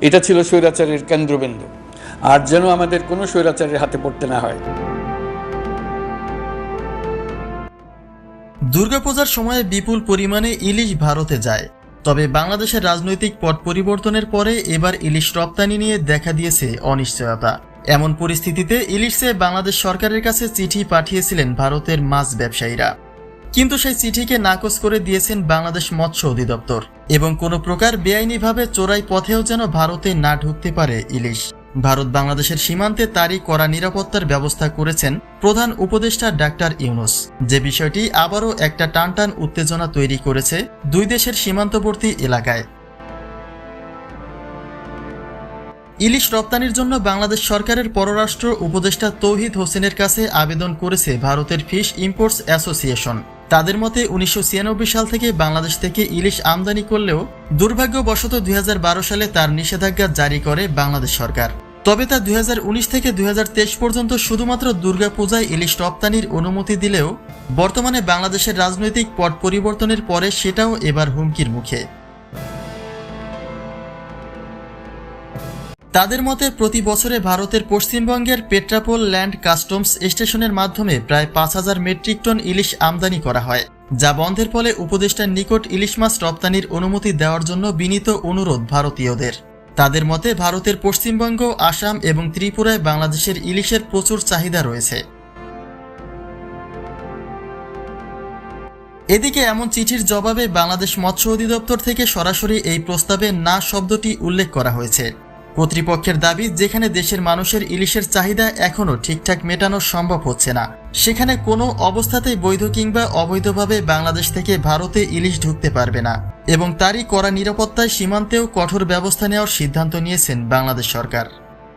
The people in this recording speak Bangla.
এটা ছিল স্বৈরাচারের কেন্দ্রবিন্দু। আর যেন আমাদের কোনো স্বৈরাচারের হাতে পড়তে না হয়। দুর্গাপূজার সময়ে বিপুল পরিমাণে ইলিশ ভারতে যায়। তবে বাংলাদেশের রাজনৈতিক পট পরিবর্তনের পরে এবার ইলিশ রপ্তানি নিয়ে দেখা দিয়েছে অনিশ্চয়তা। এমন পরিস্থিতিতে ইলিশে বাংলাদেশ সরকারের কাছে চিঠি পাঠিয়েছিলেন ভারতের মাছ ব্যবসায়ীরা। কিন্তু সেই চিঠিকে নাকচ করে দিয়েছেন বাংলাদেশ মৎস্য অধিদপ্তর এবং কোনো প্রকার বেআইনিভাবে চোরাই পথেও যেন ভারতে না ঢুকতে পারে ইলিশ। ভারত বাংলাদেশের সীমান্তে তারই কড়া নিরাপত্তার ব্যবস্থা করেছেন প্রধান উপদেষ্টা ডাক্তার ইউনুস। যে বিষয়টি আবারও একটা টানটান উত্তেজনা তৈরি করেছে দুই দেশের সীমান্তবর্তী এলাকায়। ইলিশ রপ্তানির জন্য বাংলাদেশ সরকারের পররাষ্ট্র উপদেষ্টা তৌহিদ হোসেনের কাছে আবেদন করেছে ভারতের ফিশ ইম্পোর্টস অ্যাসোসিয়েশন। তাদের মতে উনিশশো ছিয়ানব্বই সাল থেকে বাংলাদেশ থেকে ইলিশ আমদানি করলেও দুর্ভাগ্যবশত দুই হাজার বারো সালে তার নিষেধাজ্ঞা জারি করে বাংলাদেশ সরকার। তবে তা দুই হাজার উনিশ থেকে দুই হাজার তেইশ পর্যন্ত শুধুমাত্র দুর্গাপূজায় ইলিশ রপ্তানির অনুমতি দিলেও বর্তমানে বাংলাদেশের রাজনৈতিক পট পরিবর্তনের পরে সেটাও এবার হুমকির মুখে। তাদের মতে, প্রতি বছরে ভারতের পশ্চিমবঙ্গের পেট্রাপোল ল্যান্ড কাস্টমস স্টেশনের মাধ্যমে প্রায় পাঁচ হাজার মেট্রিক টন ইলিশ আমদানি করা হয়, যা বন্ধের ফলে উপদেষ্টার নিকট ইলিশ মাছ রপ্তানির অনুমতি দেওয়ার জন্য বিনীত অনুরোধ ভারতীয়দের। তাদের মতে, ভারতের পশ্চিমবঙ্গ, আসাম এবং ত্রিপুরায় বাংলাদেশের ইলিশের প্রচুর চাহিদা রয়েছে। এদিকে এমন চিঠির জবাবে বাংলাদেশ মৎস্য অধিদপ্তর থেকে সরাসরি এই প্রস্তাবে না শব্দটি উল্লেখ করা হয়েছে। কর্তৃপক্ষের দাবি, যেখানে দেশের মানুষের ইলিশের চাহিদা এখনও ঠিকঠাক মেটানো সম্ভব হচ্ছে না। সেখানে কোনো অবস্থাতেই বৈধ কিংবা অবৈধভাবে বাংলাদেশ থেকে ভারতে ইলিশ ঢুকতে পারবে না এবং তারই কড়া নিরাপত্তায় সীমান্তেও কঠোর ব্যবস্থা নেওয়ার সিদ্ধান্ত নিয়েছেন বাংলাদেশ সরকার।